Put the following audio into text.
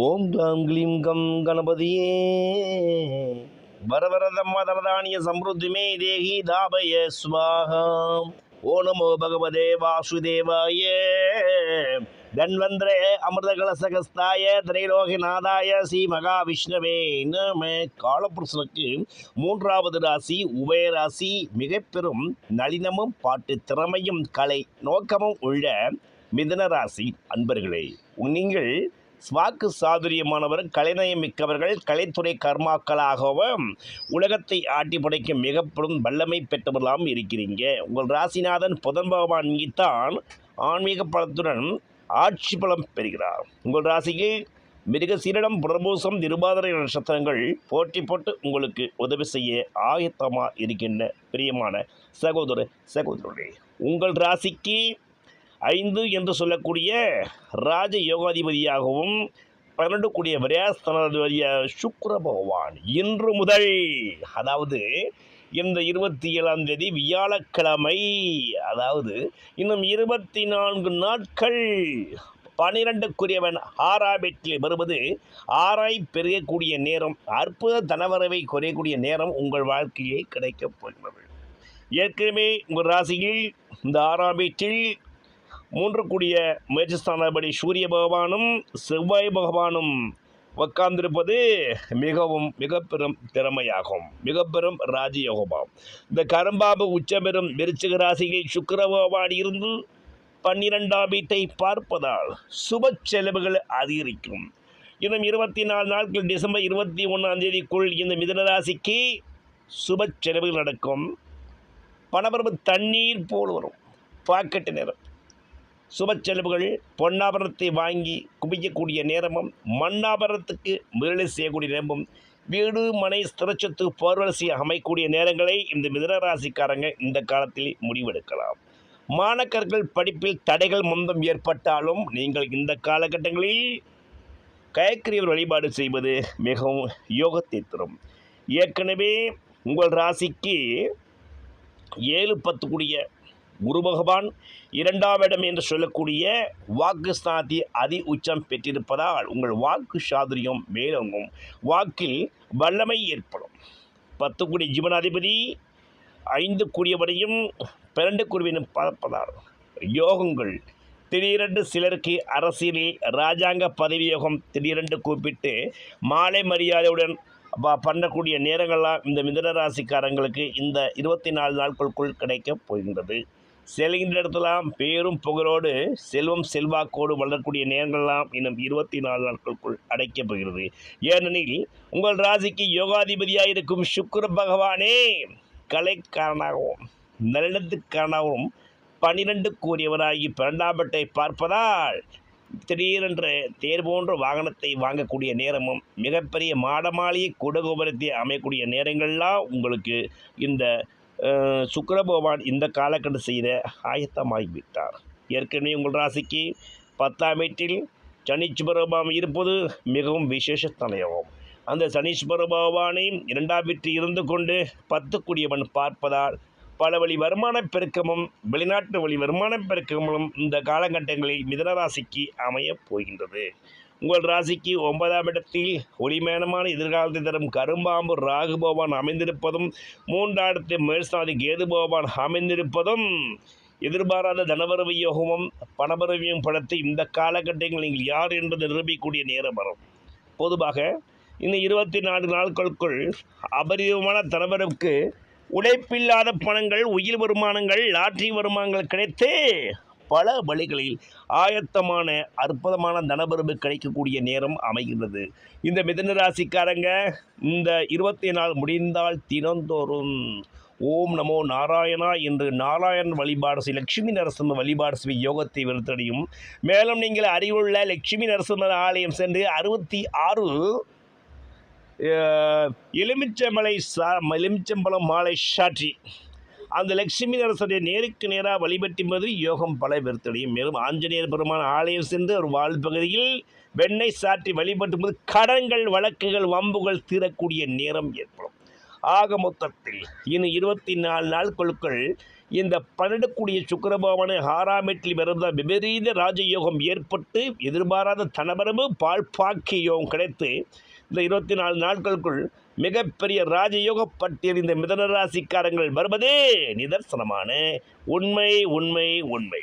ஓம் க்ளாம் Kleem come கணபதியே. வரவரதம் வதரதானிய சம்ருத்திமே தேகி தாபய ஸ்வாகம் ஓ நமோ பகவதே வாசுதேவாய. தன்வந்திரே அமிர்த கலசகஸ்தாய திரைலோகநாதாய ஸ்ரீ மகாவிஷ்ணவே நம. காலபுருஷனுக்கு மூன்றாவது ராசி உபயராசி மிகப்பெரும் மிக பெரும் நளினமும் பாட்டு திறமையும் கலை நோக்கமும் உள்ள மிதன ராசி. அன்பர்களே நீங்கள் வாக்கு சாதுரியமானவர் கலைநயம் மிக்கவர்கள் கலைத்துறை கர்மாக்களாகவும் உலகத்தை ஆட்டி படைக்கும் மிகப்பெரும் வல்லமை பெற்றவர்களாகவும் இருக்கிறீங்க. உங்கள் ராசிநாதன் புதன் பகவான் தான் ஆன்மீக பலத்துடன் ஆட்சி பலம் பெறுகிறார். உங்கள் ராசிக்கு மிருகசீரிடம் பிரபூசம் திருபாதிரை நட்சத்திரங்கள் போட்டி போட்டு உங்களுக்கு உதவி செய்ய ஆயத்தமாக இருக்கின்ற பிரியமான சகோதர சகோதரர்களே உங்கள் ராசிக்கு ஐந்து என்று சொல்லக்கூடிய ராஜ யோகாதிபதியாகவும் பன்னெண்டு கூடிய விரையாஸ்தனாதிபதியாக பகவான். இன்று முதல் அதாவது இந்த இருபத்தி ஏழாம் தேதி வியாழக்கிழமை அதாவது இன்னும் இருபத்தி நான்கு நாட்கள் பனிரெண்டுக்குரியவன் ஆறாம் வருவது ஆறாய் பெருகக்கூடிய நேரம் அற்புத தனவரவை குறையக்கூடிய நேரம் உங்கள் வாழ்க்கையை கிடைக்கப் போகிறது ஏற்கனவே உங்கள் ராசியில் இந்த ஆறாம் வீட்டில் மூன்று கூடிய முயற்சிஸ்தானபடி சூரிய பகவானும் செவ்வாய் பகவானும் உட்கார்ந்திருப்பது மிகவும் மிக பெரும் திறமையாகும். மிக பெரும் ராஜயோகமாகும். இந்த கரும்பாபு உச்சபெறும் விருச்சிக ராசியில் சுக்கர பகவான் இருந்து பன்னிரெண்டாம் வீட்டை பார்ப்பதால் சுப செலவுகள் அதிகரிக்கும். இன்னும் இருபத்தி நாலு நாட்கள் டிசம்பர் இருபத்தி ஒன்றாம் தேதிக்குள் இந்த மிதனராசிக்கு சுப செலவுகள் நடக்கும். பணபரப்பு தண்ணீர் போல் வரும். பாக்கெட்டு நேரம் சுப செலவுகள் பொன்னாபரணத்தை வாங்கி குவிக்கக்கூடிய நேரமும் மண்ணாபரணத்துக்கு முதலீடு செய்யக்கூடிய நேரமும் வீடு மனை ஸ்திரச்சத்து போர்வரிசை அமைக்கூடிய நேரங்களை இந்த மிதனராசிக்காரங்க இந்த காலத்தில் முடிவெடுக்கலாம். மாணக்கர்கள் படிப்பில் தடைகள் மந்தம் ஏற்பட்டாலும் நீங்கள் இந்த காலகட்டங்களில் கயக்கிரியவர் வழிபாடு செய்வது மிகவும் யோகத்தை தரும். ஏற்கனவே உங்கள் ராசிக்கு ஏழு பத்து கூடிய குரு பகவான் இரண்டாம் இடம் என்று சொல்லக்கூடிய வாக்கு ஸ்தானத்தை அதி உச்சம் பெற்றிருப்பதால் உங்கள் வாக்கு சாதுரியம் மேலோங்கும். வாக்கில் வல்லமை ஏற்படும். பத்து கூடிய ஜீவனாதிபதி ஐந்து கூடியவரையும் பன்னெண்டு குருவினும் பார்ப்பதால் யோகங்கள். திடீரென்று சிலருக்கு அரசியலில் ராஜாங்க பதவி யோகம் திடீரென்று கூப்பிட்டு மாலை மரியாதையுடன் பண்ணக்கூடிய நேரங்கள்லாம் இந்த மிதனராசிக்காரங்களுக்கு இந்த இருபத்தி நாலு நாட்களுக்குள் கிடைக்கப் போகின்றது. செல்கின்ற இடத்தெல்லாம் பேரும் புகழோடு செல்வம் செல்வாக்கோடு வளரக்கூடிய நேரங்கள்லாம் இன்னும் இருபத்தி நாலு நாட்களுக்குள் அடைக்கப்படுகிறது. ஏனெனில் உங்கள் ராசிக்கு யோகாதிபதியாக இருக்கும் சுக்கர பகவானே கலைக்காரனாகவும் நளினத்துக்காரனாகவும் பனிரெண்டு கூறியவராகி பன்னெண்டாம்பட்டை பார்ப்பதால் திடீரென்று தேர் போன்ற வாகனத்தை வாங்கக்கூடிய நேரமும் மிகப்பெரிய மாடமாளிகை குடகோபுரத்தை அமையக்கூடிய நேரங்கள்லாம் உங்களுக்கு இந்த சுக்கிர பகவான் இந்த காலக்கட்டம் செய்த ஆயத்தமாகிவிட்டார். ஏற்கனவே உங்கள் ராசிக்கு பத்தாம் வீட்டில் சனீஸ்வர பகவான் இருப்பது மிகவும் விசேஷ அந்த சனீஸ்வர பகவானை இரண்டாம் வீட்டில் இருந்து கொண்டு பத்து கூடியவன் பார்ப்பதால் பல வழி வருமான பெருக்கமும் வெளிநாட்டு வழி வருமான பெருக்கமும் இந்த காலகட்டங்களில் மிதனராசிக்கு அமையப் போகின்றது. உங்கள் ராசிக்கு ஒன்பதாம் இடத்தில் ஒளிமேனமான எதிர்காலத்தை தரும் கரும்பாம்பு ராகு பகவான் அமைந்திருப்பதும் மூன்றாம் மேல்சாதி கேது பகவான் அமைந்திருப்பதும் எதிர்பாராத தனவரவு யோகமும் பணபரவியும் படத்தை இந்த காலகட்டங்களில் நீங்கள் யார் என்பதை நிரூபிக்கக்கூடிய நேரம் வரும். பொதுவாக இந்த இருபத்தி நான்கு நாட்களுக்குள் அபரிதமான தனவரவுக்கு உழைப்பில்லாத பணங்கள் உயிர் வருமானங்கள் லாட்ரி வருமானங்கள் கிடைத்து பல வழிகளில் ஆயத்தமான அற்புதமான தனபரம்பு கிடைக்கக்கூடிய நேரம் அமைகிறது இந்த மிதன ராசிக்காரங்க இந்த இருபத்தி நாள் முடிந்தால் தினந்தோறும் ஓம் நமோ நாராயணா என்று நாராயணன் வழிபாடு செய் லட்சுமி நரசிம்ம வழிபாடு செய் யோகத்தை விருத்தடையும். மேலும் நீங்கள் அறிவுள்ள லட்சுமி நரசிம்மர் ஆலயம் சென்று அறுபத்தி ஆறு எலுமிச்சமலை சா எலுமிச்சம்பழம் மாலை சாற்றி. அந்த லட்சுமி நரசனுடைய நேருக்கு நேராக வழிபட்டும்போது யோகம் பல பெருத்தடையும். மேலும் ஆஞ்சநேயர் பெருமான ஆலயம் சென்று ஒரு வாழ்பகுதியில் வெண்ணெய் சாற்றி வழிபட்டும்போது கடன்கள் வழக்குகள் வம்புகள் தீரக்கூடிய நேரம் ஏற்படும். ஆக மொத்தத்தில் இன்னும் இருபத்தி நாலு நாட்களுக்குள் இந்த பன்னெண்டுக்குடிய சுக்கரபவன ஆறாம் வீட்டில் பிறந்த விபரீத ராஜயோகம் ஏற்பட்டு எதிர்பாராத தனபரவு பால்பாக்கிய யோகம் கிடைத்து இந்த இருபத்தி நாலு நாட்களுக்குள் மிகப்பெரிய ராஜயோக பட்டியல் இந்த மிதன ராசிக்காரங்கள் வருவதே நிதர்சனமான உண்மை உண்மை உண்மை.